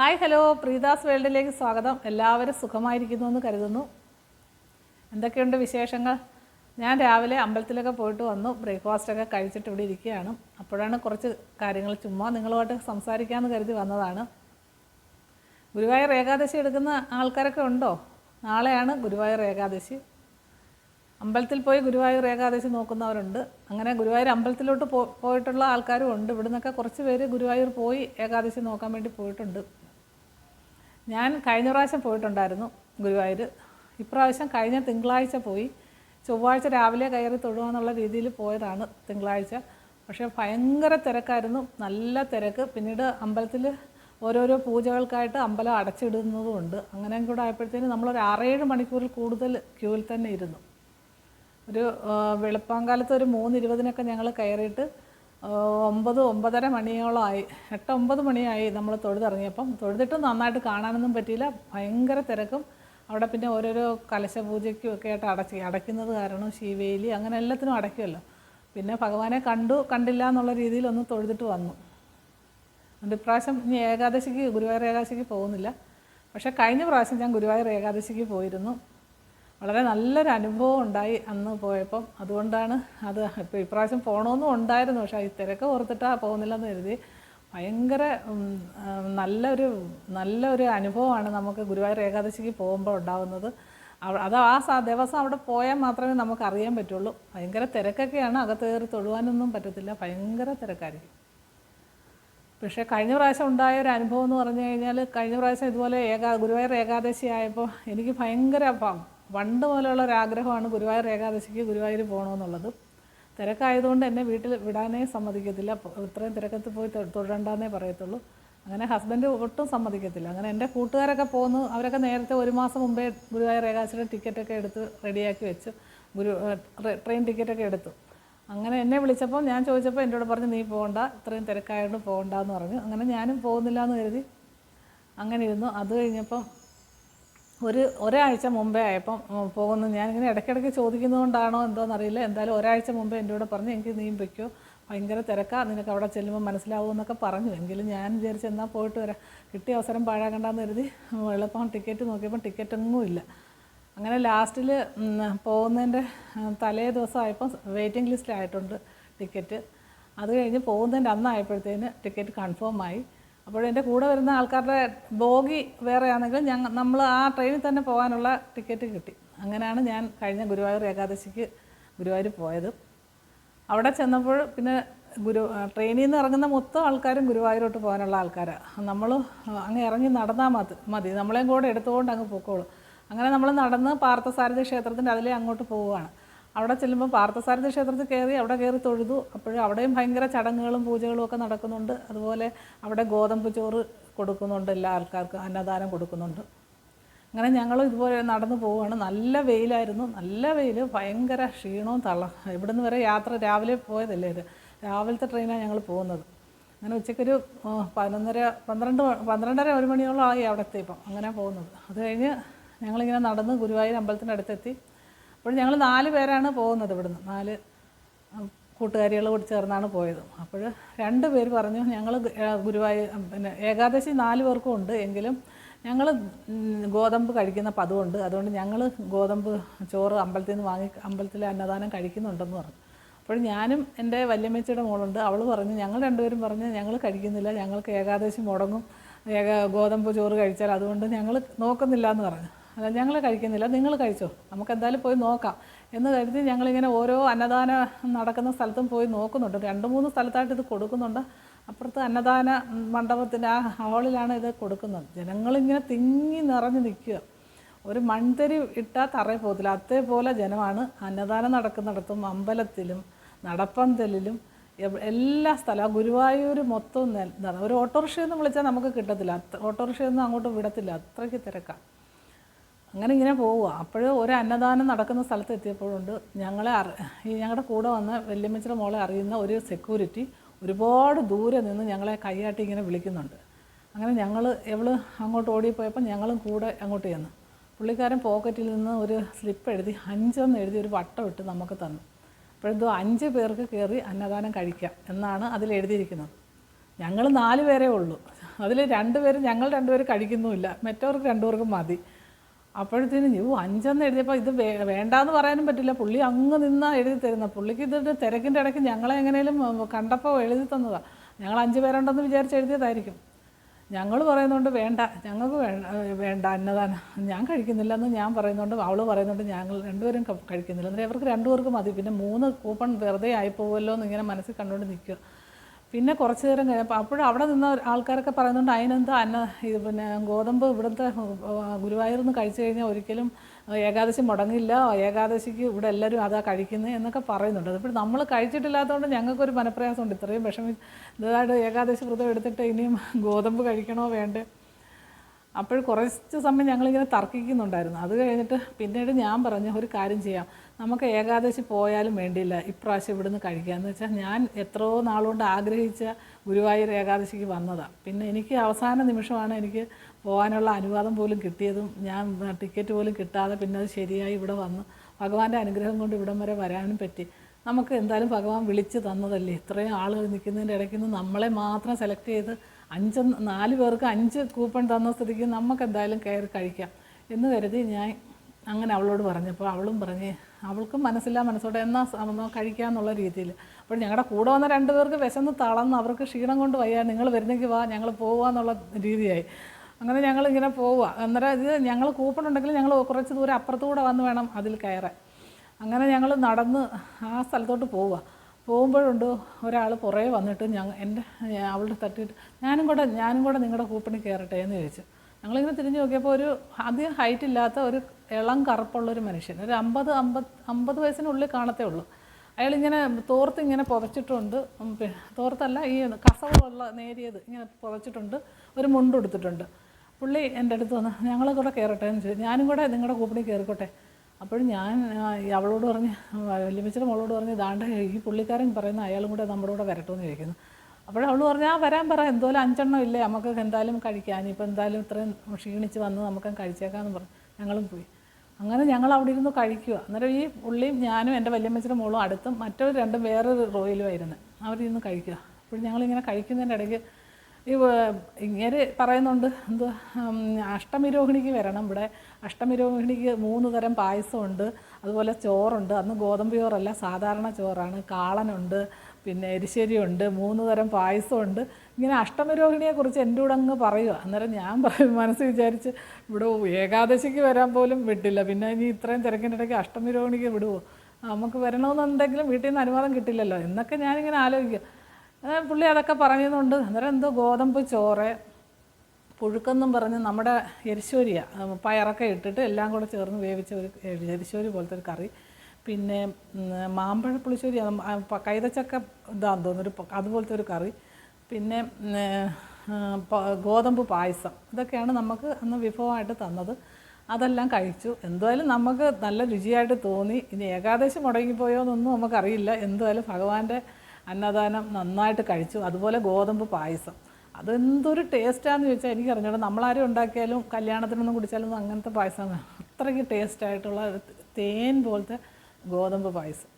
Hi hello. പ്രീതാസ് വേൾഡിലേക്ക് സ്വാഗതം. എല്ലാവരും സുഖമായിരിക്കുന്നു എന്ന് കരുതുന്നു. എന്തൊക്കെയുണ്ട് വിശേഷങ്ങൾ? ഞാൻ രാവിലെ അമ്പലത്തിലൊക്കെ പോയിട്ട് വന്നു. ബ്രേക്ക്ഫാസ്റ്റൊക്കെ കഴിച്ചിട്ട് ഇവിടെ ഇരിക്കുകയാണ്. അപ്പോഴാണ് കുറച്ച് കാര്യങ്ങൾ ചുമ്മാ നിങ്ങളുമായിട്ട് സംസാരിക്കാമെന്ന് കരുതി വന്നതാണ്. ഗുരുവായൂർ ഏകാദശി എടുക്കുന്ന ആൾക്കാരൊക്കെ ഉണ്ടോ? നാളെയാണ് ഗുരുവായൂർ ഏകാദശി. അമ്പലത്തിൽ പോയി ഗുരുവായൂർ ഏകാദശി നോക്കുന്നവരുണ്ട്. അങ്ങനെ ഗുരുവായൂർ അമ്പലത്തിലോട്ട് പോയിട്ടുള്ള ആൾക്കാരും ഉണ്ട്. ഇവിടുന്നൊക്കെ കുറച്ച് പേര് ഗുരുവായൂർ പോയി ഏകാദശി നോക്കാൻ വേണ്ടി പോയിട്ടുണ്ട്. ഞാൻ കഴിഞ്ഞ പ്രാവശ്യം പോയിട്ടുണ്ടായിരുന്നു ഗുരുവായൂർ ഇപ്രാവശ്യം കഴിഞ്ഞ തിങ്കളാഴ്ച പോയി. ചൊവ്വാഴ്ച രാവിലെ കയറി തൊഴുവാന്നുള്ള രീതിയിൽ പോയതാണ് തിങ്കളാഴ്ച. പക്ഷേ ഭയങ്കര തിരക്കായിരുന്നു. നല്ല തിരക്ക്. പിന്നീട് അമ്പലത്തിൽ ഓരോരോ പൂജകൾക്കായിട്ട് അമ്പലം അടച്ചിടുന്നതുമുണ്ട്. അങ്ങനെ കൂടെ ആയപ്പോഴത്തേന് നമ്മളൊരു ആറേഴ് മണിക്കൂറിൽ കൂടുതൽ ക്യൂവിൽ തന്നെ ഇരുന്നു. ഒരു വെളുപ്പാങ്കാലത്ത് ഒരു മൂന്ന് ഇരുപതിനൊക്കെ ഞങ്ങൾ കയറിയിട്ട് ഒമ്പത് ഒമ്പതര മണിയോളമായി എട്ട് ഒമ്പത് മണിയായി നമ്മൾ തൊഴുതിറങ്ങിയപ്പം. തൊഴുതിട്ട് നന്നായിട്ട് കാണാനൊന്നും പറ്റിയില്ല. ഭയങ്കര തിരക്കും. അവിടെ പിന്നെ ഓരോരോ കലശപൂജയ്ക്കും ഒക്കെ ആയിട്ട് അടച്ച് അടയ്ക്കുന്നത് കാരണം ശിവേലി അങ്ങനെ എല്ലാത്തിനും അടയ്ക്കുമല്ലോ പിന്നെ ഭഗവാനെ കണ്ടു കണ്ടില്ല എന്നുള്ള രീതിയിൽ ഒന്ന് തൊഴുതിട്ട് വന്നു. അതുകൊണ്ട് ഇപ്രാവശ്യം ഇനി ഏകാദശിക്ക് ഗുരുവായൂർ ഏകാദശിക്ക് പോകുന്നില്ല. പക്ഷേ കഴിഞ്ഞ പ്രാവശ്യം ഞാൻ ഗുരുവായൂർ ഏകാദശിക്ക് പോയിരുന്നു. വളരെ നല്ലൊരു അനുഭവം ഉണ്ടായി അന്ന് പോയപ്പം. അതുകൊണ്ടാണ് അത് ഇപ്പോൾ ഇപ്രാവശ്യം പോകണമെന്നും ഉണ്ടായിരുന്നു. പക്ഷേ ഈ തിരക്ക് ഓർത്തിട്ടാ പോകുന്നില്ലെന്ന് കരുതി. ഭയങ്കര നല്ലൊരു നല്ലൊരു അനുഭവമാണ് നമുക്ക് ഗുരുവായൂർ ഏകാദശിക്ക് പോകുമ്പോൾ ഉണ്ടാകുന്നത് അത് ആ ദിവസം അവിടെ പോയാൽ മാത്രമേ നമുക്ക് അറിയാൻ പറ്റുള്ളൂ. ഭയങ്കര തിരക്കൊക്കെയാണ് അകത്ത് കയറി തൊഴുവാനൊന്നും പറ്റത്തില്ല. ഭയങ്കര തിരക്കായിരിക്കും. പക്ഷേ കഴിഞ്ഞ പ്രാവശ്യം ഉണ്ടായ ഒരു അനുഭവം എന്ന് പറഞ്ഞു കഴിഞ്ഞാൽ കഴിഞ്ഞ പ്രാവശ്യം ഇതുപോലെ ഏകാ ഗുരുവായൂർ ഏകാദശി ആയപ്പോൾ എനിക്ക് ഭയങ്കര പണ്ട് മുതലുള്ള ഒരാഗ്രഹമാണ് ഗുരുവായൂർ ഏകാദശിക്ക് ഗുരുവായൂർ പോകണമെന്നുള്ളത്. തിരക്കായതുകൊണ്ട് എന്നെ വീട്ടിൽ വിടാനേ സമ്മതിക്കത്തില്ല. ഇത്രയും തിരക്കത്ത് പോയി തൊഴണ്ടെന്നേ പറയത്തുള്ളൂ. അങ്ങനെ ഹസ്ബൻഡ് ഒട്ടും സമ്മതിക്കത്തില്ല. അങ്ങനെ എന്റെ കൂട്ടുകാരൊക്കെ പോന്നു അവരൊക്കെ നേരത്തെ ഒരു മാസം മുമ്പേ ഗുരുവായൂർ ഏകാദശിയുടെ ടിക്കറ്റൊക്കെ എടുത്ത് റെഡിയാക്കി വെച്ചു ഗുരു ട്രെയിൻ ടിക്കറ്റൊക്കെ എടുത്തു. അങ്ങനെ എന്നെ വിളിച്ചപ്പോൾ ഞാൻ ചോദിച്ചപ്പോൾ എന്നോട് പറഞ്ഞു നീ പോകണ്ട ഇത്രയും തിരക്കായതുകൊണ്ട് പോകണ്ടെന്ന് പറഞ്ഞു. അങ്ങനെ ഞാനും പോകുന്നില്ല എന്ന് കരുതി. അങ്ങനെ ഇരുന്നു. അത് കഴിഞ്ഞപ്പം ഒരു ഒരാഴ്ച മുമ്പേ ആയപ്പം പോകുന്നു. ഞാനിങ്ങനെ ഇടയ്ക്കിടയ്ക്ക് ചോദിക്കുന്നതുകൊണ്ടാണോ എന്തോന്നറിയില്ല എന്തായാലും ഒരാഴ്ച മുമ്പേ എന്റെ കൂടെ പറഞ്ഞു എനിക്ക് നീ വയ്ക്കോ ഭയങ്കര തിരക്കാ. നിനക്ക് അവിടെ ചെല്ലുമ്പോൾ മനസ്സിലാവും എന്നൊക്കെ പറഞ്ഞു. എങ്കിലും ഞാൻ വിചാരിച്ച് എന്നാൽ പോയിട്ട് വരാം. കിട്ടിയ അവസരം പാഴാക്കണ്ടെന്ന് കരുതി എളുപ്പം ടിക്കറ്റ് നോക്കിയപ്പോൾ ടിക്കറ്റൊന്നും ഇല്ല. അങ്ങനെ ലാസ്റ്റിൽ പോകുന്നതിന്റെ തലേ ദിവസമായപ്പോൾ വെയിറ്റിംഗ് ലിസ്റ്റ് ആയിട്ടുണ്ട് ടിക്കറ്റ്. അത് കഴിഞ്ഞ് പോകുന്നതിന്റെ അന്നായപ്പോഴത്തേന് ടിക്കറ്റ് കൺഫേം ആയി. അപ്പോൾ എന്റെ കൂടെ വരുന്ന ആൾക്കാരുടെ ബോഗി വേറെ ആണെങ്കിലും ഞങ്ങൾ നമ്മൾ ആ ട്രെയിനിൽ തന്നെ പോകാനുള്ള ടിക്കറ്റ് കിട്ടി. അങ്ങനെയാണ് ഞാൻ കഴിഞ്ഞ ഗുരുവായൂർ ഏകാദശിക്ക് ഗുരുവായൂർ പോയത്. അവിടെ ചെന്നപ്പോൾ പിന്നെ ഗുരു ട്രെയിനിൽ നിന്ന് ഇറങ്ങുന്ന മൊത്തം ആൾക്കാരും ഗുരുവായൂരോട്ട് പോകാനുള്ള ആൾക്കാരാണ് നമ്മൾ അങ്ങ് ഇറങ്ങി നടന്നാൽ മതി മതി. നമ്മളെയും കൂടെ എടുത്തുകൊണ്ട് അങ്ങ് പൊക്കോളും. അങ്ങനെ നമ്മൾ നടന്ന് പാർത്ഥസാരഥി ക്ഷേത്രത്തിന്റെ അതിലേ അങ്ങോട്ട് പോവുകയാണ്. അവിടെ ചെല്ലുമ്പോൾ പാർത്ഥസാരഥി ക്ഷേത്രത്തിൽ കയറി അവിടെ കയറി തൊഴുതു. അപ്പോഴും അവിടെയും ഭയങ്കര ചടങ്ങുകളും പൂജകളും ഒക്കെ നടക്കുന്നുണ്ട്. അതുപോലെ അവിടെ ഗോതമ്പ് ചോറ് കൊടുക്കുന്നുണ്ട് എല്ലാ ആൾക്കാർക്കും അന്നദാനം കൊടുക്കുന്നുണ്ട്. അങ്ങനെ ഞങ്ങൾ ഇതുപോലെ നടന്നു പോവുകയാണ്. നല്ല വെയിലായിരുന്നു. നല്ല വെയിൽ ഭയങ്കര ക്ഷീണവും തള്ള ഇവിടുന്ന് വരെ യാത്ര രാവിലെ പോയതല്ലേ ഇത്? രാവിലത്തെ ട്രെയിനാണ് ഞങ്ങൾ പോകുന്നത്. അങ്ങനെ ഉച്ചയ്ക്കൊരു പതിനൊന്നര പന്ത്രണ്ട് പന്ത്രണ്ടര ഒരു മണിയോളം ആയി അവിടെ എത്തിയപ്പം അങ്ങനെ പോകുന്നത്. അത് കഴിഞ്ഞ് ഞങ്ങളിങ്ങനെ നടന്ന് ഗുരുവായൂർ അമ്പലത്തിന്റെ അടുത്തെത്തി. അപ്പോൾ ഞങ്ങൾ നാല് പേരാണ് പോകുന്നത് ഇവിടുന്ന്. നാല് കൂട്ടുകാരികൾ കൂടി ചേർന്നാണ് പോയത്. അപ്പോൾ രണ്ട് പേര് പറഞ്ഞു ഞങ്ങൾ ഗുരുവായൂർ പിന്നെ ഏകാദശി നാല് പേർക്കും ഉണ്ട് എങ്കിലും ഞങ്ങൾ ഗോതമ്പ് കഴിക്കുന്ന പതിവുണ്ട് അതുകൊണ്ട് ഞങ്ങൾ ഗോതമ്പ് ചോറ് അമ്പലത്തിൽ നിന്ന് വാങ്ങി അമ്പലത്തിലെ അന്നദാനം കഴിക്കുന്നുണ്ടെന്ന് പറഞ്ഞു. അപ്പോൾ ഞാനും എന്റെ വല്യമ്മച്ചിയുടെ മോളുണ്ട്. അവൾ പറഞ്ഞു ഞങ്ങൾ രണ്ടുപേരും പറഞ്ഞ് ഞങ്ങൾ കഴിക്കുന്നില്ല. ഞങ്ങൾക്ക് ഏകാദശി മുടങ്ങും. ഏക ഗോതമ്പ് ചോറ് കഴിച്ചാൽ അതുകൊണ്ട് ഞങ്ങൾ നോക്കുന്നില്ല എന്ന് പറഞ്ഞു. അല്ല ഞങ്ങൾ കഴിക്കുന്നില്ല. നിങ്ങൾ കഴിച്ചോ? നമുക്ക് എന്തായാലും പോയി നോക്കാം. എന്ന് കരുതി ഞങ്ങളിങ്ങനെ ഓരോ അന്നദാന നടക്കുന്ന സ്ഥലത്തും പോയി നോക്കുന്നുണ്ട്. രണ്ട് മൂന്ന് സ്ഥലത്തായിട്ട് ഇത് കൊടുക്കുന്നുണ്ട്. അപ്പുറത്ത് അന്നദാന മണ്ഡപത്തിന്റെ ആ ഹാളിലാണ് ഇത് കൊടുക്കുന്നത്. ജനങ്ങളിങ്ങനെ തിങ്ങി നിറഞ്ഞു നിൽക്കുക. ഒരു മൺതരി ഇട്ടാൽ തറയിൽ പോകത്തില്ല. അതേപോലെ ജനമാണ് അന്നദാനം നടക്കുന്നിടത്തും അമ്പലത്തിലും നടപ്പന്തലിലും എല്ലാ സ്ഥലവും. ഗുരുവായൂർ മൊത്തം ഒരു ഓട്ടോറിക്ഷയൊന്നും വിളിച്ചാൽ നമുക്ക് കിട്ടത്തില്ല. ഓട്ടോറിക്ഷയൊന്നും അങ്ങോട്ട് വിടത്തില്ല. അത്രയ്ക്ക് തിരക്കാണ് അങ്ങനെ ഇങ്ങനെ പോവുക അപ്പോഴും ഒരു അന്നദാനം നടക്കുന്ന സ്ഥലത്ത് എത്തിയപ്പോഴുണ്ട് ഞങ്ങളെ അറി ഈ ഞങ്ങളുടെ കൂടെ വന്ന വല്യമ്മച്ചിയുടെ മോളെ അറിയുന്ന ഒരു സെക്യൂരിറ്റി ഒരുപാട് ദൂരെ നിന്ന് ഞങ്ങളെ കൈയാട്ടി ഇങ്ങനെ വിളിക്കുന്നുണ്ട്. അങ്ങനെ ഞങ്ങൾ എവൾ അങ്ങോട്ട് ഓടിപ്പോയപ്പോൾ ഞങ്ങളും കൂടെ അങ്ങോട്ട് ചെന്നു. പുള്ളിക്കാരൻ പോക്കറ്റിൽ നിന്ന് ഒരു സ്ലിപ്പ് എഴുതി അഞ്ചെന്ന് എഴുതി ഒരു വട്ടം ഇട്ട് നമുക്ക് തന്നു. അപ്പോഴെന്തോ അഞ്ച് പേർക്ക് കയറി അന്നദാനം കഴിക്കാം എന്നാണ് അതിൽ എഴുതിയിരിക്കുന്നത്. ഞങ്ങൾ നാല് പേരേ ഉള്ളൂ. അതിൽ രണ്ട് രണ്ടുപേരും ഞങ്ങൾ രണ്ടുപേരും കഴിക്കുന്നുമില്ല. മറ്റവർക്ക് രണ്ടുപേർക്കും മതി. അപ്പോഴത്തേനും യോ അഞ്ചെന്ന് എഴുതിയപ്പോൾ ഇത് വേണ്ടാന്ന് പറയാനും പറ്റില്ല. പുള്ളി അങ്ങ് നിന്നാ എഴുതി തരുന്നത് പുള്ളിക്ക് ഇതിന്റെ തിരക്കിന്റെ ഇടയ്ക്ക് ഞങ്ങളെ എങ്ങനെയും കണ്ടപ്പോൾ എഴുതി തന്നതാണ് ഞങ്ങൾ അഞ്ച് പേരുണ്ടെന്ന് വിചാരിച്ച് എഴുതിയതായിരിക്കും. ഞങ്ങൾ പറയുന്നുണ്ട് വേണ്ട ഞങ്ങൾക്ക് വേണ്ട വേണ്ട അന്നദാനം. ഞാൻ കഴിക്കുന്നില്ല എന്ന് ഞാൻ പറയുന്നുണ്ട് അവൾ പറയുന്നുണ്ട് ഞങ്ങൾ രണ്ടുപേരും കഴിക്കുന്നില്ല. എന്നിട്ട് ഇവർക്ക് രണ്ടുപേർക്കും മതി. പിന്നെ മൂന്ന് കൂപ്പൺ വെറുതെ ആയിപ്പോവുമല്ലോ എന്ന് ഇങ്ങനെ മനസ്സിൽ കണ്ടുകൊണ്ട് നിൽക്കുക പിന്നെ കുറച്ച് നേരം കഴിഞ്ഞപ്പോൾ അപ്പോഴും അവിടെ നിന്ന ആൾക്കാരൊക്കെ പറയുന്നുണ്ട് അതിനെന്താ അന്ന ഇത് പിന്നെ ഗോതമ്പ് ഇവിടുത്തെ ഗുരുവായൂർ നിന്ന് കഴിച്ചു കഴിഞ്ഞാൽ ഒരിക്കലും ഏകാദശി മുടങ്ങില്ല. ഏകാദശിക്ക് ഇവിടെ എല്ലാവരും അതാ കഴിക്കുന്നത് എന്നൊക്കെ പറയുന്നുണ്ട്. അപ്പോൾ നമ്മൾ കഴിച്ചിട്ടില്ലാത്തതുകൊണ്ട് ഞങ്ങൾക്കൊരു മനപ്രയാസമുണ്ട്. ഇത്രയും വിഷമി ഇതായിട്ട് ഏകാദശി വ്രതം എടുത്തിട്ട് ഇനിയും ഗോതമ്പ് കഴിക്കണോ വേണ്ടേ? അപ്പോൾ കുറച്ച് സമയം ഞങ്ങളിങ്ങനെ തർക്കിക്കുന്നുണ്ടായിരുന്നു. അത് കഴിഞ്ഞിട്ട് പിന്നീട് ഞാൻ പറഞ്ഞു ഒരു കാര്യം ചെയ്യാം. നമുക്ക് ഏകാദശി പോയാലും വേണ്ടിയില്ല ഇപ്രാവശ്യം ഇവിടുന്ന് കഴിക്കാമെന്ന് വെച്ചാൽ ഞാൻ എത്രയോ നാളുകൊണ്ട് ആഗ്രഹിച്ച ഗുരുവായൂർ ഏകാദശിക്ക് വന്നതാണ് പിന്നെ എനിക്ക് അവസാന നിമിഷമാണ് എനിക്ക് പോകാനുള്ള അനുവാദം പോലും കിട്ടിയതും ഞാൻ ടിക്കറ്റ് പോലും കിട്ടാതെ പിന്നെ അത് ശരിയായി ഇവിടെ വന്ന് ഭഗവാന്റെ അനുഗ്രഹം കൊണ്ട് ഇവിടം വരെ വരാനും പറ്റി. നമുക്ക് എന്തായാലും ഭഗവാൻ വിളിച്ച് തന്നതല്ലേ? ഇത്രയും ആളുകൾ നിൽക്കുന്നതിന്റെ ഇടയ്ക്ക് നിന്ന് നമ്മളെ മാത്രം സെലക്ട് ചെയ്ത് അഞ്ച് നാല് പേർക്ക് അഞ്ച് കൂപ്പൺ തന്ന സ്ഥിതിക്ക് നമുക്ക് എന്തായാലും കയറി കഴിക്കാം എന്ന് കരുതി ഞാൻ അങ്ങനെ അവളോട് പറഞ്ഞപ്പോൾ അവളും പറഞ്ഞ് അവൾക്കും മനസ്സില്ല മനസ്സോടെ എന്നാ കഴിക്കാന്നുള്ള രീതിയിൽ അപ്പോൾ ഞങ്ങളുടെ കൂടെ വന്ന രണ്ട് പേർക്ക് വിശന്ന് തളർന്ന് അവർക്ക് ക്ഷീണം കൊണ്ട് വയ്യ നിങ്ങൾ വരുന്നെങ്കിൽ വാ ഞങ്ങൾ പോവാന്നുള്ള രീതിയായി. അങ്ങനെ ഞങ്ങൾ ഇങ്ങനെ പോവുക അന്നേരം ഇത് ഞങ്ങൾ കൂപ്പൺ ഉണ്ടെങ്കിൽ ഞങ്ങൾ കുറച്ച് ദൂരം അപ്പുറത്തുകൂടെ വന്ന് വേണം അതിൽ കയറാൻ. അങ്ങനെ ഞങ്ങൾ നടന്ന് ആ സ്ഥലത്തോട്ട് പോവുക പോകുമ്പോഴുണ്ട് ഒരാൾ പുറകെ വന്നിട്ട് ഞങ്ങൾ എന്റെ അവളുടെ തട്ടിയിട്ട് ഞാനും കൂടെ ഞാനും കൂടെ നിങ്ങളുടെ കൂപ്പണി കയറട്ടെ എന്ന് ചോദിച്ചു. ഞങ്ങളിങ്ങനെ തിരിഞ്ഞു നോക്കിയപ്പോൾ ഒരു അധികം ഹൈറ്റ് ഇല്ലാത്ത ഒരു ഇളം കറുപ്പുള്ളൊരു മനുഷ്യൻ. ഒരു അമ്പത് അമ്പത് അമ്പത് വയസ്സിനുള്ളിൽ കാണത്തേ ഉള്ളൂ. അയാളിങ്ങനെ തോർത്ത് ഇങ്ങനെ പുതച്ചിട്ടുണ്ട്. തോർത്തല്ല ഈ കസവുള്ള നേരിയത് ഇങ്ങനെ പുതച്ചിട്ടുണ്ട്. ഒരു മുണ്ട് എടുത്തിട്ടുണ്ട്. പുള്ളി എന്റെ അടുത്ത് വന്ന് ഞങ്ങൾ കൂടെ കയറട്ടെ എന്ന് ചോദിച്ചു. ഞാനും കൂടെ നിങ്ങളുടെ കൂപ്പണി കയറിക്കോട്ടെ അപ്പോഴും ഞാൻ അവളോട് പറഞ്ഞ് വല്യമ്മച്ചിയുടെ മോളോട് പറഞ്ഞ് ഇതാണ്ട് ഈ പുള്ളിക്കാരൻ പറയുന്ന അയാളും കൂടെ നമ്മുടെ കൂടെ വരട്ടെന്ന് ചോദിക്കുന്നു. അപ്പോൾ അവൾ പറഞ്ഞു ആ വരാൻ പറ എന്തോലും അഞ്ചെണ്ണം ഇല്ലേ? നമുക്ക് എന്തായാലും കഴിക്കാൻ ഇപ്പം എന്തായാലും ഇത്രയും ക്ഷീണിച്ച് വന്ന് നമുക്ക് കഴിച്ചേക്കാമെന്ന് പറഞ്ഞു. ഞങ്ങളും പോയി. അങ്ങനെ ഞങ്ങൾ അവിടെ ഇരുന്ന് കഴിക്കുക. അന്നേരം ഈ ഉള്ളിയും ഞാനും എന്റെ വല്യമ്മച്ചിയുടെ മോളും അടുത്തും മറ്റൊരു രണ്ടും വേറൊരു റോയിലുമായിരുന്നു അവരിരുന്ന് കഴിക്കുക. അപ്പോൾ ഞങ്ങളിങ്ങനെ കഴിക്കുന്നതിന്റെ ഇടയ്ക്ക് ഈ ഇങ്ങനെ പറയുന്നുണ്ട് എന്തുവാ ഉം, അഷ്ടമിരോഹിണിക്ക് വരണം. ഇവിടെ അഷ്ടമിരോഹിണിക്ക് മൂന്ന് തരം പായസമുണ്ട്. അതുപോലെ ചോറുണ്ട്. അന്ന് ഗോതമ്പ് ചോറല്ല സാധാരണ ചോറാണ്. കാളനുണ്ട്. പിന്നെ എരിശ്ശേരിയുണ്ട് മൂന്ന് തരം പായസമുണ്ട്. ഇങ്ങനെ അഷ്ടമരോഹിണിയെക്കുറിച്ച് എന്റെ കൂടെ അങ്ങ് പറയുക അന്നേരം ഞാൻ പറയും മനസ്സ് വിചാരിച്ച് ഇവിടെ ഏകാദശിക്ക് വരാൻ പോലും വിട്ടില്ല. പിന്നെ ഇനി ഇത്രയും തിരക്കിന്റെ ഇടയ്ക്ക് അഷ്ടമരോഹിണിക്ക് വിടുമോ നമുക്ക് വരണമെന്നുണ്ടെങ്കിലും വീട്ടിൽ നിന്ന് അനുവാദം കിട്ടില്ലല്ലോ. എന്നൊക്കെ ഞാനിങ്ങനെ ആലോചിക്കുക പുള്ളി അതൊക്കെ പറയുന്നുണ്ട്. അന്നേരം എന്തോ ഗോതമ്പ് ചോറ് പുഴുക്കെന്നും പറഞ്ഞ് നമ്മുടെ എരിശ്ശോരിയാണ് പയറൊക്കെ ഇട്ടിട്ട് എല്ലാം കൂടെ ചേർന്ന് വേവിച്ച ഒരു എരിശ്ശോരി പോലത്തെ ഒരു കറി. പിന്നെ മാമ്പഴ പുളിശ്ശേരി കൈതച്ചക്ക ഇതാന്ന് തോന്നുന്നു ഒരു അതുപോലത്തെ ഒരു കറി. പിന്നെ ഗോതമ്പ് പായസം. ഇതൊക്കെയാണ് നമുക്ക് അന്ന് വിഭവമായിട്ട് തന്നത്. അതെല്ലാം കഴിച്ചു. എന്തായാലും നമുക്ക് നല്ല രുചിയായിട്ട് തോന്നി. ഇനി ഏകാദശി മുടങ്ങിപ്പോയോ എന്നൊന്നും നമുക്കറിയില്ല. എന്തായാലും ഭഗവാന്റെ അന്നദാനം നന്നായിട്ട് കഴിച്ചു. അതുപോലെ ഗോതമ്പ് പായസം. അതെന്തൊരു ടേസ്റ്റാന്ന് ചോദിച്ചാൽ എനിക്ക് നമ്മളാരും ഉണ്ടാക്കിയാലും കല്യാണത്തിനൊന്നും കുടിച്ചാലൊന്നും അങ്ങനത്തെ പായസം അത്രയ്ക്ക് ടേസ്റ്റായിട്ടുള്ള തേൻ പോലത്തെ ഗോതമ്പ് പായസം.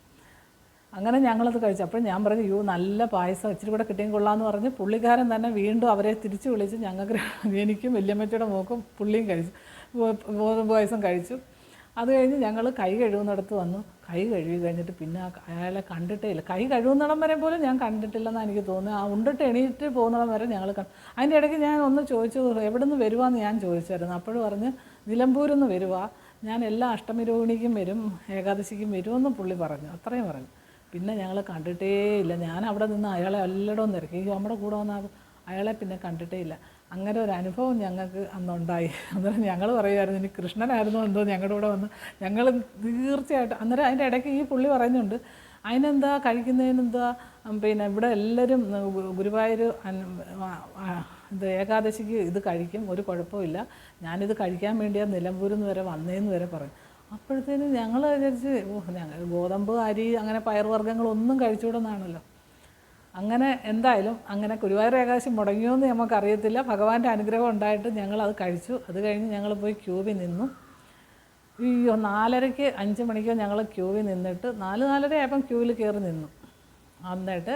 അങ്ങനെ ഞങ്ങളത് കഴിച്ചു. അപ്പോൾ ഞാൻ പറഞ്ഞു യൂ നല്ല പായസം. ഇച്ചിരി കൂടെ കിട്ടിയും കൊള്ളാമെന്ന് പറഞ്ഞ് പുള്ളിക്കാരൻ തന്നെ വീണ്ടും അവരെ തിരിച്ചു വിളിച്ച് ഞങ്ങൾക്ക് എനിക്കും വല്യമ്മച്ചയുടെ മോക്കും പുള്ളിയും കഴിച്ചു. ഗോതമ്പ് പായസം കഴിച്ചു. അത് കഴിഞ്ഞ് ഞങ്ങൾ കൈ കഴുകുന്നിടത്ത് വന്നു. കൈ കഴുകി കഴിഞ്ഞിട്ട് പിന്നെ അയാളെ കണ്ടിട്ടേ ഇല്ല. കൈ കഴുകുന്നിടം വരെ പോലും ഞാൻ കണ്ടിട്ടില്ലെന്നാണ് എനിക്ക് തോന്നുന്നത്. ആ ഉണ്ടിട്ട് എണീറ്റ് പോകുന്നിടം വരെ ഞങ്ങൾ കണ്ടു അതിന്റെ ഇടയ്ക്ക് ഞാൻ ഒന്ന് ചോദിച്ചു എവിടെ നിന്ന് വരുവാന്ന്? ഞാൻ ചോദിച്ചായിരുന്നു. അപ്പോഴും പറഞ്ഞ് നിലമ്പൂരിൽ നിന്ന് വരുവാ. ഞാൻ എല്ലാ അഷ്ടമി രോഹിണിക്കും വരും ഏകാദശിക്കും വരുമെന്ന് പുള്ളി പറഞ്ഞു. അത്രയും പറഞ്ഞു. പിന്നെ ഞങ്ങൾ കണ്ടിട്ടേ ഇല്ല. ഞാൻ അവിടെ നിന്ന് അയാളെ എല്ലായിടവും തിരക്കി നമ്മുടെ കൂടെ വന്ന അയാളെ പിന്നെ കണ്ടിട്ടേ ഇല്ല. അങ്ങനെ ഒരു അനുഭവം ഞങ്ങൾക്ക് അന്നുണ്ടായി. അന്നേരം ഞങ്ങൾ പറയുമായിരുന്നു ഇനി കൃഷ്ണനായിരുന്നു എന്തോ ഞങ്ങളുടെ കൂടെ വന്ന്. ഞങ്ങൾ തീർച്ചയായിട്ടും അന്നേരം അതിന്റെ ഇടയ്ക്ക് ഈ പുള്ളി പറയുന്നുണ്ട് അതിനെന്താ കഴിക്കുന്നതിനെന്താ? പിന്നെ ഇവിടെ എല്ലാവരും ഗുരുവായൂർ ഇത് ഏകാദശിക്ക് ഇത് കഴിക്കും ഒരു കുഴപ്പമില്ല. ഞാനിത് കഴിക്കാൻ വേണ്ടിയാണ് നിലമ്പൂരിൽ നിന്ന് വരെ വന്നേന്ന് വരെ പറയും. അപ്പോഴത്തേനും ഞങ്ങൾ വിചാരിച്ച് ഞങ്ങൾ ഗോതമ്പ് അരി അങ്ങനെ പയർവർഗങ്ങളൊന്നും കഴിച്ചുകൂടെന്നാണല്ലോ. അങ്ങനെ എന്തായാലും അങ്ങനെ ഗുരുവായൂർ ഏകാദശി മുടങ്ങിയോന്ന് നമുക്കറിയത്തില്ല ഭഗവാന്റെ അനുഗ്രഹം ഉണ്ടായിട്ട് ഞങ്ങൾ അത് കഴിച്ചു. അത് കഴിഞ്ഞ് ഞങ്ങൾ പോയി ക്യൂവിൽ നിന്നു. അയ്യോ നാലരയ്ക്ക് അഞ്ച് മണിക്കോ ഞങ്ങൾ ക്യൂവിൽ നിന്നിട്ട് നാല് നാലര ആയപ്പം ക്യൂവിൽ കയറി നിന്നു. എന്നിട്ട്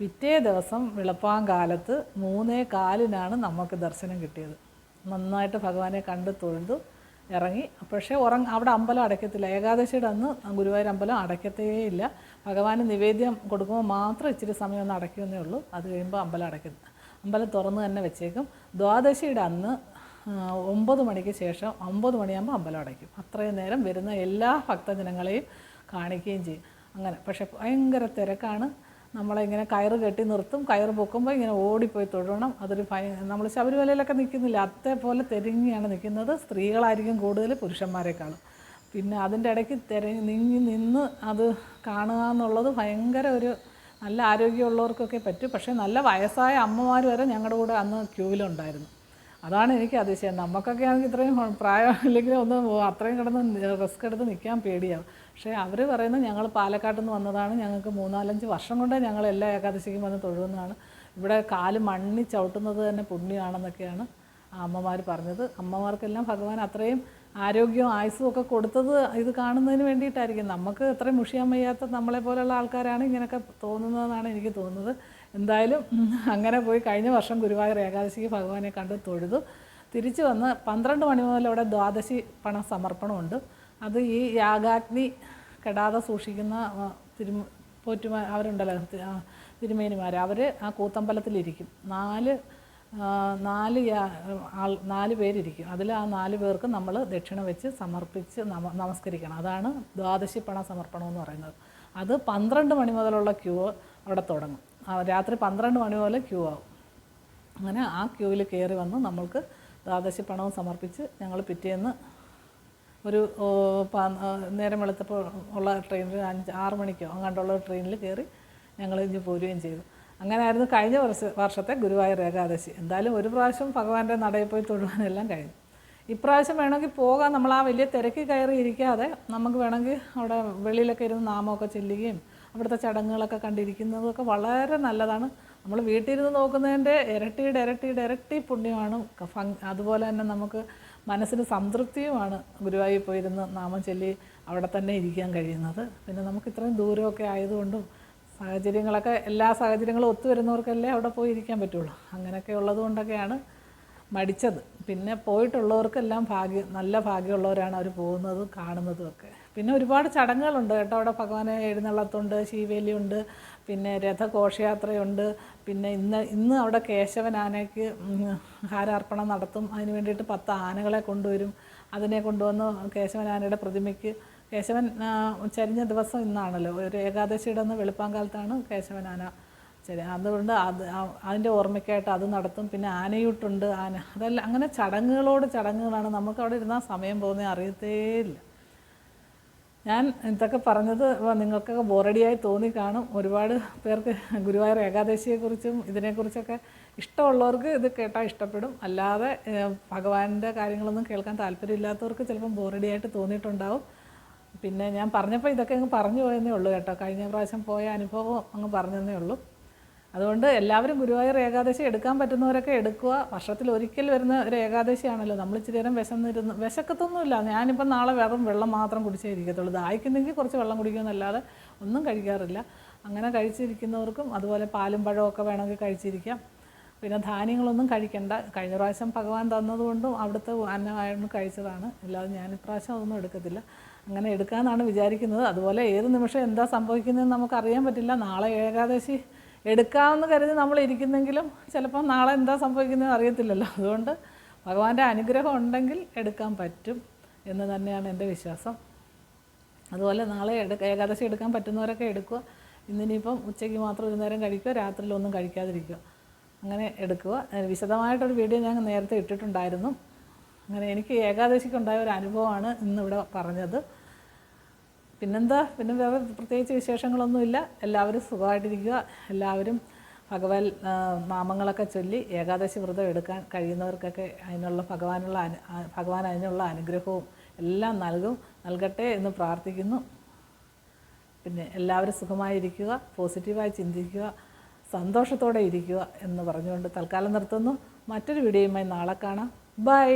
പിറ്റേ ദിവസം വെളുപ്പാങ്കാലത്ത് മൂന്നേ കാലിനാണ് നമുക്ക് ദർശനം കിട്ടിയത്. നന്നായിട്ട് ഭഗവാനെ കണ്ട് തൊഴുതു ഇറങ്ങി. പക്ഷേ ഉറങ്ങ അവിടെ അമ്പലം അടയ്ക്കത്തില്ല. ഏകാദശിയുടെ അന്ന് ഗുരുവായൂർ അമ്പലം അടയ്ക്കത്തേ ഇല്ല. ഭഗവാന് നിവേദ്യം കൊടുക്കുമ്പോൾ മാത്രം ഇച്ചിരി സമയം ഒന്ന് അടയ്ക്കുന്നേ ഉള്ളൂ. അത് കഴിയുമ്പോൾ അമ്പലം അടയ്ക്കും. അമ്പലം തുറന്ന് തന്നെ വെച്ചേക്കും. ദ്വാദശിയുടെ അന്ന് ഒമ്പത് മണിക്ക് ശേഷം ഒമ്പത് മണിയാകുമ്പോൾ അമ്പലം അടയ്ക്കും. അത്രയും നേരം വരുന്ന എല്ലാ ഭക്തജനങ്ങളെയും കാണിക്കുകയും ചെയ്യും. അങ്ങനെ. പക്ഷേ ഭയങ്കര തിരക്കാണ്. നമ്മളെ ഇങ്ങനെ കയറ് കെട്ടി നിർത്തും കയറ് പൊക്കുമ്പോൾ ഇങ്ങനെ ഓടിപ്പോയി തൊഴണം അതൊരു ഭയ നമ്മൾ ശബരിമലയിലൊക്കെ നിൽക്കുന്നില്ല അതേപോലെ തെരങ്ങിയാണ് നിൽക്കുന്നത്. സ്ത്രീകളായിരിക്കും കൂടുതൽ പുരുഷന്മാരെക്കാളും പിന്നെ അതിന്റെ ഇടയ്ക്ക് തിരഞ്ഞ് നീങ്ങി നിന്ന് അത് കാണുക എന്നുള്ളത് ഭയങ്കര ഒരു നല്ല ആരോഗ്യമുള്ളവർക്കൊക്കെ പറ്റും. പക്ഷേ നല്ല വയസ്സായ അമ്മമാർ വരെ ഞങ്ങളുടെ കൂടെ അന്ന് ക്യൂവിലുണ്ടായിരുന്നു. അതാണ് എനിക്ക് അതിശയം. നമുക്കൊക്കെ ആണെങ്കിൽ ഇത്രയും പ്രായമില്ലെങ്കിൽ ഒന്ന് അത്രയും കിടന്ന് റിസ്ക് എടുത്ത് നിൽക്കാൻ പേടിയാവും പക്ഷേ അവർ പറയുന്നത് ഞങ്ങൾ പാലക്കാട്ടിൽ നിന്ന് വന്നതാണ്. ഞങ്ങൾക്ക് മൂന്നാലഞ്ച് വർഷം കൊണ്ടേ ഞങ്ങൾ എല്ലാ ഏകാദശിക്കും വന്ന് തൊഴുകുന്നതാണ്. ഇവിടെ കാൽ മണ്ണി ചവിട്ടുന്നത് തന്നെ പുണ്യമാണെന്നൊക്കെയാണ് അമ്മമാർ പറഞ്ഞത്. അമ്മമാർക്കെല്ലാം ഭഗവാൻ അത്രയും ആരോഗ്യവും ആയുസ്സും ഒക്കെ കൊടുത്തത് ഇത് കാണുന്നതിന് വേണ്ടിയിട്ടായിരിക്കും. നമുക്ക് അത്രയും മുഷിയാൻ വയ്യാത്ത നമ്മളെ പോലെയുള്ള ആൾക്കാരാണ് ഇങ്ങനെയൊക്കെ തോന്നുന്നതെന്നാണ് എനിക്ക് തോന്നുന്നത്. എന്തായാലും അങ്ങനെ പോയി കഴിഞ്ഞ വർഷം ഗുരുവായൂർ ഏകാദശിക്ക് ഭഗവാനെ കണ്ട് തൊഴുതു. തിരിച്ചു വന്ന് പന്ത്രണ്ട് മണി മുതൽ അവിടെ ദ്വാദശി പണ സമർപ്പണമുണ്ട്. അത് ഈ യാഗാഗ്നി കെടാതെ സൂക്ഷിക്കുന്ന തിരു പോറ്റുമാ അവരുണ്ടല്ലോ തിരുമേനിമാർ അവർ ആ കൂത്തമ്പലത്തിലിരിക്കും. നാല് നാല് ആൾ നാല് പേരിരിക്കും. അതിൽ ആ നാല് പേർക്ക് നമ്മൾ ദക്ഷിണ വെച്ച് സമർപ്പിച്ച് നമ നമസ്കരിക്കണം. അതാണ് ദ്വാദശി പണ സമർപ്പണം എന്ന് പറയുന്നത്. അത് പന്ത്രണ്ട് മണി മുതലുള്ള ക്യൂ അവിടെ തുടങ്ങും. രാത്രി പന്ത്രണ്ട് മണി പോലെ ക്യൂ ആവും. അങ്ങനെ ആ ക്യൂവിൽ കയറി വന്ന് നമ്മൾക്ക് ദ്വാദശി പണവും സമർപ്പിച്ച് ഞങ്ങൾ പിറ്റേന്ന് ഒരു നേരം വെളുത്തപ്പോൾ ഉള്ള ട്രെയിനിൽ അഞ്ച് ആറ് മണിക്കോ അങ്ങാണ്ടുള്ള ട്രെയിനിൽ കയറി ഞങ്ങൾ ഇഞ്ഞ് പോരുകയും ചെയ്തു. അങ്ങനെ ആയിരുന്നു കഴിഞ്ഞ വർഷ വർഷത്തെ ഗുരുവായൂർ ഏകാദശി. എന്തായാലും ഒരു പ്രാവശ്യം ഭഗവാന്റെ നടയിൽ പോയി തൊഴുവാനെല്ലാം കഴിഞ്ഞു. ഇപ്രാവശ്യം വേണമെങ്കിൽ പോകാം. നമ്മൾ ആ വലിയ തിരക്ക് കയറി ഇരിക്കാതെ നമുക്ക് വേണമെങ്കിൽ അവിടെ വെളിയിലൊക്കെ ഇരുന്ന് നാമമൊക്കെ ചെല്ലുകയും അവിടുത്തെ ചടങ്ങുകളൊക്കെ കണ്ടിരിക്കുന്നതൊക്കെ വളരെ നല്ലതാണ്. നമ്മൾ വീട്ടിലിരുന്ന് നോക്കുന്നതിന്റെ ഇരട്ടിയുടെ ഇരട്ടിയുടെ ഇരട്ടി പുണ്യമാണ്. അതുപോലെ തന്നെ നമുക്ക് മനസ്സിന് സംതൃപ്തിയുമാണ് ഗുരുവായൂർ പോയിരുന്ന് നാമം ചൊല്ലി അവിടെ തന്നെ ഇരിക്കാൻ കഴിയുന്നത്. പിന്നെ നമുക്ക് ഇത്രയും ദൂരമൊക്കെ ആയതുകൊണ്ടും സാഹചര്യങ്ങളൊക്കെ എല്ലാ സാഹചര്യങ്ങളും ഒത്തുവരുന്നവർക്കല്ലേ അവിടെ പോയി ഇരിക്കാൻ പറ്റുള്ളൂ. അങ്ങനെയൊക്കെ ഉള്ളത് കൊണ്ടൊക്കെയാണ് മടിച്ചത്. പിന്നെ പോയിട്ടുള്ളവർക്കെല്ലാം ഭാഗ്യം നല്ല ഭാഗ്യമുള്ളവരാണ് അവർ പോകുന്നതും കാണുന്നതും ഒക്കെ. പിന്നെ ഒരുപാട് ചടങ്ങുകളുണ്ട് കേട്ടോ. അവിടെ ഭഗവാനെ എഴുന്നള്ളത്തുണ്ട് ശീവേലിയുണ്ട് പിന്നെ രഥഘോഷയാത്രയുണ്ട് പിന്നെ ഇന്ന് ഇന്ന് അവിടെ കേശവൻ ആനയ്ക്ക് ഹാരാർപ്പണം നടത്തും. അതിന് വേണ്ടിയിട്ട് പത്ത് ആനകളെ കൊണ്ടുവരും. അതിനെ കൊണ്ടുവന്ന് കേശവൻ ആനയുടെ പ്രതിമയ്ക്ക് കേശവൻ ചരിഞ്ഞ ദിവസം ഇന്നാണല്ലോ. ഒരു ഏകാദശിയുടെ അന്ന് വെളുപ്പാങ്കാലത്താണ് കേശവൻ ആന ശരി അതുകൊണ്ട് അത് അതിന്റെ ഓർമ്മയ്ക്കായിട്ട് അത് നടത്തും. പിന്നെ ആനയൂട്ടുണ്ട് ആന അതല്ല അങ്ങനെ ചടങ്ങുകളോട് ചടങ്ങുകളാണ്. നമുക്ക് അവിടെ ഇരുന്നാൽ സമയം പോകുന്നത് അറിയത്തേയില്ല ഞാൻ ഇതൊക്കെ പറഞ്ഞത് നിങ്ങൾക്കൊക്കെ ബോറടിയായി തോന്നി കാണും. ഒരുപാട് പേർക്ക് ഗുരുവായൂർ ഏകാദശിയെക്കുറിച്ചും ഇതിനെക്കുറിച്ചൊക്കെ ഇഷ്ടമുള്ളവർക്ക് ഇത് കേട്ടാൽ ഇഷ്ടപ്പെടും. അല്ലാതെ ഭഗവാന്റെ കാര്യങ്ങളൊന്നും കേൾക്കാൻ താല്പര്യമില്ലാത്തവർക്ക് ചിലപ്പം ബോറടിയായിട്ട് തോന്നിയിട്ടുണ്ടാവും. പിന്നെ ഞാൻ പറഞ്ഞപ്പോൾ ഇതൊക്കെ അങ്ങ് പറഞ്ഞു പോയെന്നേ ഉള്ളൂ കേട്ടോ. കഴിഞ്ഞ പ്രാവശ്യം പോയ അനുഭവം അങ്ങ് പറഞ്ഞതേ ഉള്ളൂ. അതുകൊണ്ട് എല്ലാവരും ഗുരുവായൂർ ഏകാദശി എടുക്കാൻ പറ്റുന്നവരൊക്കെ എടുക്കുക. വർഷത്തിൽ ഒരിക്കൽ വരുന്ന ഒരു ഏകാദശിയാണല്ലോ. നമ്മൾ ഇച്ചിരി നേരം വിശന്നിരുന്ന് വിശക്കത്തൊന്നുമില്ല. ഞാനിപ്പം നാളെ വെറും വെള്ളം മാത്രം കുടിച്ചേ ഇരിക്കത്തുള്ളൂ. ദാഹിക്കുന്നെങ്കിൽ കുറച്ച് വെള്ളം കുടിക്കുമെന്നല്ലാതെ ഒന്നും കഴിക്കാറില്ല. അങ്ങനെ കഴിച്ചിരിക്കുന്നവർക്കും അതുപോലെ പാലും പഴമൊക്കെ വേണമെങ്കിൽ കഴിച്ചിരിക്കാം. പിന്നെ ധാന്യങ്ങളൊന്നും കഴിക്കണ്ട. കഴിഞ്ഞ പ്രാവശ്യം ഭഗവാൻ തന്നതുകൊണ്ടും അവിടുത്തെ അന്നമായിരുന്നു കഴിച്ചതാണ്. അല്ലാതെ ഞാൻ ഇപ്രാവശ്യം അതൊന്നും എടുക്കത്തില്ല. അങ്ങനെ എടുക്കാമെന്നാണ് വിചാരിക്കുന്നത്. അതുപോലെ ഏത് നിമിഷം എന്താ സംഭവിക്കുന്നതെന്ന് നമുക്കറിയാൻ പറ്റില്ല. നാളെ ഏകാദശി എടുക്കാമെന്ന് കരുതി നമ്മൾ ഇരിക്കുന്നെങ്കിലും ചിലപ്പോൾ നാളെ എന്താ സംഭവിക്കുന്നത് അറിയത്തില്ലല്ലോ. അതുകൊണ്ട് ഭഗവാന്റെ അനുഗ്രഹം ഉണ്ടെങ്കിൽ എടുക്കാൻ പറ്റും എന്ന് തന്നെയാണ് എന്റെ വിശ്വാസം. അതുപോലെ നാളെ എടുക്ക ഏകാദശി എടുക്കാൻ പറ്റുന്നവരൊക്കെ എടുക്കുക. ഇന്നിനിയിപ്പം ഉച്ചയ്ക്ക് മാത്രം ഒരു നേരം കഴിക്കുക രാത്രിയിലൊന്നും കഴിക്കാതിരിക്കുക. അങ്ങനെ എടുക്കുക. വിശദമായിട്ടൊരു വീഡിയോ ഞാൻ നേരത്തെ ഇട്ടിട്ടുണ്ടായിരുന്നു. അങ്ങനെ എനിക്ക് ഏകാദശിക്കുണ്ടായ ഒരു അനുഭവമാണ് ഇന്നിവിടെ പറഞ്ഞത്. പിന്നെന്താ? പിന്നെ വേറെ പ്രത്യേകിച്ച് വിശേഷങ്ങളൊന്നുമില്ല. എല്ലാവരും സുഖമായിട്ടിരിക്കുക. എല്ലാവരും ഭഗവാൻ നാമങ്ങളൊക്കെ ചൊല്ലി ഏകാദശി വ്രതം എടുക്കാൻ കഴിയുന്നവർക്കൊക്കെ അതിനുള്ള ഭഗവാനുള്ള ഭഗവാൻ അതിനുള്ള അനുഗ്രഹവും എല്ലാം നൽകും. നൽകട്ടെ എന്ന് പ്രാർത്ഥിക്കുന്നു. പിന്നെ എല്ലാവരും സുഖമായിരിക്കുക പോസിറ്റീവായി ചിന്തിക്കുക സന്തോഷത്തോടെ ഇരിക്കുക എന്ന് പറഞ്ഞുകൊണ്ട് തൽക്കാലം നിർത്തുന്നു. മറ്റൊരു വീഡിയോയുമായി നാളെ കാണാം. ബൈ.